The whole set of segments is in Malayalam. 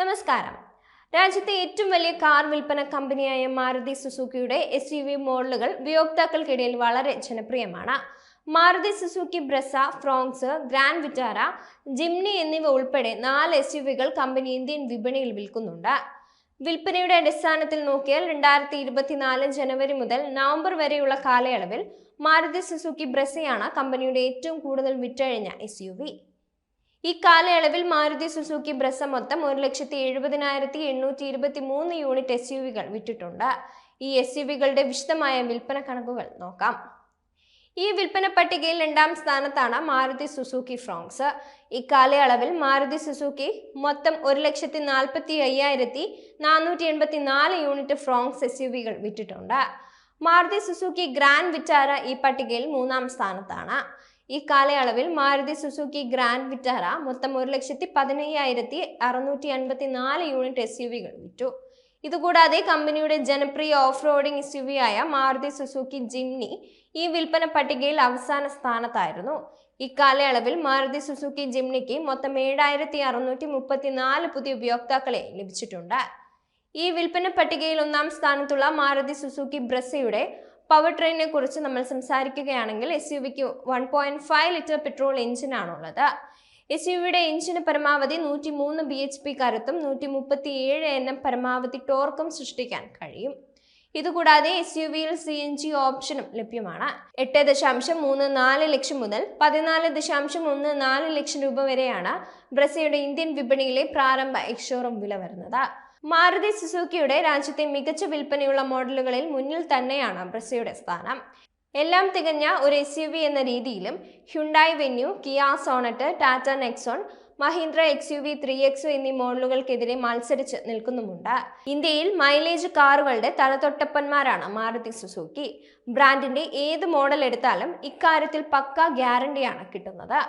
നമസ്കാരം. രാജ്യത്തെ ഏറ്റവും വലിയ കാർ വിൽപ്പന കമ്പനിയായ മാരുതി സുസുക്കിയുടെ എസ് യു വി മോഡലുകൾ ഉപയോക്താക്കൾക്കിടയിൽ വളരെ ജനപ്രിയമാണ്. Maruti Suzuki Brezza Fronx Grand Vitara Jimny എന്നിവ ഉൾപ്പെടെ നാല് എസ് യു വികൾ കമ്പനി ഇന്ത്യൻ വിപണിയിൽ വിൽക്കുന്നുണ്ട്. വിൽപ്പനയുടെ അടിസ്ഥാനത്തിൽ നോക്കിയാൽ രണ്ടായിരത്തി ഇരുപത്തിനാല് ജനുവരി മുതൽ നവംബർ വരെയുള്ള കാലയളവിൽ മാരുതി സുസുക്കി ബ്രസയാണ് കമ്പനിയുടെ ഏറ്റവും കൂടുതൽ വിറ്റഴിഞ്ഞ എസ് യു വി ഈ കാലയളവിൽ മാരുതി സുസുക്കി ബ്രസ മൊത്തം ഒരു ലക്ഷത്തി എഴുപതിനായിരത്തി എണ്ണൂറ്റി ഇരുപത്തി മൂന്ന് യൂണിറ്റ് എസ് യു വികൾ വിറ്റിട്ടുണ്ട്. ഈ എസ് യു വികളുടെ വിശദമായ വിൽപ്പന കണക്കുകൾ നോക്കാം. ഈ വിൽപ്പന പട്ടികയിൽ രണ്ടാം സ്ഥാനത്താണ് മാരുതി സുസുക്കി ഫ്രോങ്സ്. ഈ കാലയളവിൽ മാരുതി സുസുക്കി മൊത്തം ഒരു ലക്ഷത്തി നാൽപ്പത്തി അയ്യായിരത്തി നാനൂറ്റി എൺപത്തി നാല് യൂണിറ്റ് ഫ്രോങ്സ് എസ് യു വികൾ വിറ്റിട്ടുണ്ട്. മാരുതി സുസുക്കി ഗ്രാൻഡ് വിറ്റാര ഈ പട്ടികയിൽ മൂന്നാം സ്ഥാനത്താണ്. ഈ കാലയളവിൽ മാരുതി സുസുക്കി ഗ്രാൻഡ് വിറ്റാറ മൊത്തം ഒരു ലക്ഷത്തി പതിനയ്യായിരത്തി അറുന്നൂറ്റി അൻപത്തി നാല് യൂണിറ്റ് എസ് യു വികൾ വിറ്റു. ഇതുകൂടാതെ കമ്പനിയുടെ ജനപ്രിയ off roading S U V ആയ മാരുതി സുസുക്കി ജിംനി ഈ വിൽപ്പന പട്ടികയിൽ അവസാന സ്ഥാനത്തായിരുന്നു. ഇക്കാലയളവിൽ മാരുതി സുസുക്കി ജിംനിക്ക് മൊത്തം ഏഴായിരത്തി അറുന്നൂറ്റി മുപ്പത്തി നാല് പുതിയ ഉപയോക്താക്കളെ ലഭിച്ചിട്ടുണ്ട്. ഈ വിൽപ്പന പട്ടികയിൽ ഒന്നാം സ്ഥാനത്തുള്ള മാരുതി സുസുക്കി ബ്രസയുടെ പവർ ട്രെയിനിനെ കുറിച്ച് നമ്മൾ സംസാരിക്കുകയാണെങ്കിൽ എസ് യു വിക്ക് one point five litre petrol എഞ്ചിനാണുള്ളത്. S U വിയുടെ എഞ്ചിന് പരമാവധി നൂറ്റി മൂന്ന് ബി എച്ച് പി കരുത്തും നൂറ്റി മുപ്പത്തി ഏഴ് എൻ എം പരമാവധി ടോർക്കും സൃഷ്ടിക്കാൻ കഴിയും. ഇതുകൂടാതെ എസ് യു വിയിൽ സി എൻ ജി ഓപ്ഷനും ലഭ്യമാണ്. എട്ട് ദശാംശം മൂന്ന് നാല് ലക്ഷം മുതൽ പതിനാല് ദശാംശം ഒന്ന് നാല് ലക്ഷം രൂപ വരെയാണ് ബ്രസയുടെ ഇന്ത്യൻ വിപണിയിലെ പ്രാരംഭ എക്ഷോറും വില വരുന്നത്. മാരുതി സുസുക്കിയുടെ രാജ്യത്തെ മികച്ച വിൽപ്പനയുള്ള മോഡലുകളിൽ മുന്നിൽ തന്നെയാണ് ബ്രസയുടെ സ്ഥാനം. എല്ലാം തികഞ്ഞ ഒരു എസ് യു വി എന്ന രീതിയിലും Hyundai Venue Kia Sonet Tata Nexon Mahindra X U V three X എന്നീ മോഡലുകൾക്കെതിരെ മത്സരിച്ച് നിൽക്കുന്നുമുണ്ട്. ഇന്ത്യയിൽ മൈലേജ് കാറുകളുടെ തലതൊട്ടപ്പന്മാരാണ് മാരുതി സുസുക്കി. ബ്രാൻഡിന്റെ ഏത് മോഡൽ എടുത്താലും ഇക്കാര്യത്തിൽ പക്ക ഗ്യാരണ്ടിയാണ് കിട്ടുന്നത്.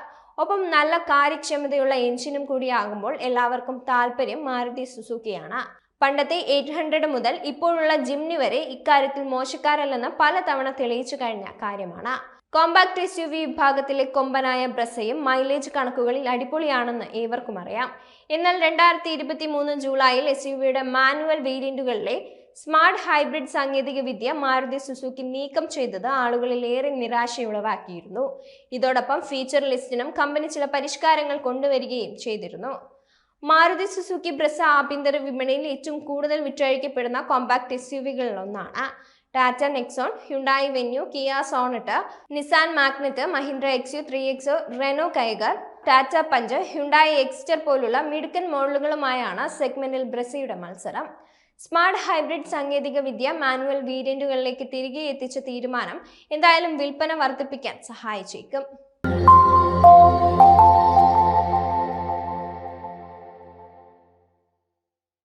ഒപ്പം നല്ല കാര്യക്ഷമതയുള്ള എഞ്ചിനും കൂടിയാകുമ്പോൾ എല്ലാവർക്കും താല്പര്യം മാരുതി സുസുക്കിയാണ്. പണ്ടത്തെ എയ്റ്റ് ഹൺഡ്രഡ് മുതൽ ഇപ്പോഴുള്ള ജിംനി വരെ ഇക്കാര്യത്തിൽ മോശക്കാരല്ലെന്ന് പലതവണ തെളിയിച്ചു കഴിഞ്ഞ കാര്യമാണ്. കോമ്പാക്ട് എസ് യു വി വിഭാഗത്തിലെ കൊമ്പനായ ബ്രസയും മൈലേജ് കണക്കുകളിൽ അടിപൊളിയാണെന്ന് ഏവർക്കും അറിയാം. എന്നാൽ രണ്ടായിരത്തി ഇരുപത്തി മൂന്ന് ജൂലൈയിൽ എസ് യു വിയുടെ മാനുവൽ വേരിയന്റുകളിലെ സ്മാർട്ട് ഹൈബ്രിഡ് സാങ്കേതിക വിദ്യ മാരുതി സുസുക്കി നീക്കം ചെയ്തത് ആളുകളിൽ ഏറെ നിരാശയുളവാക്കിയിരുന്നു. ഇതോടൊപ്പം ഫീച്ചർ ലിസ്റ്റിനും കമ്പനി ചില പരിഷ്കാരങ്ങൾ കൊണ്ടുവരികയും ചെയ്തിരുന്നു. മാരുതി സുസുക്കി ബ്രസ ആഭ്യന്തര വിപണിയിൽ ഏറ്റവും കൂടുതൽ വിറ്റഴിക്കപ്പെടുന്ന കോമ്പാക്ട് എസ് ഒന്നാണ് Tata Nexon Hyundai Venue Kia Sonet Nissan Magnite Mahindra X U three X Renault Kiger Tata Punch Hyundai Exter പോലുള്ള മിടുക്കൻ മോഡലുകളുമായാണ് സെഗ്മെന്റിൽ ബ്രസയുടെ മത്സരം. സ്മാർട്ട് ഹൈബ്രിഡ് സാങ്കേതിക വിദ്യ മാനുവൽ വേരിയന്റുകളിലേക്ക് തിരികെ എത്തിച്ച തീരുമാനം എന്തായാലും വിൽപ്പന വർദ്ധിപ്പിക്കാൻ സഹായിച്ചേക്കും.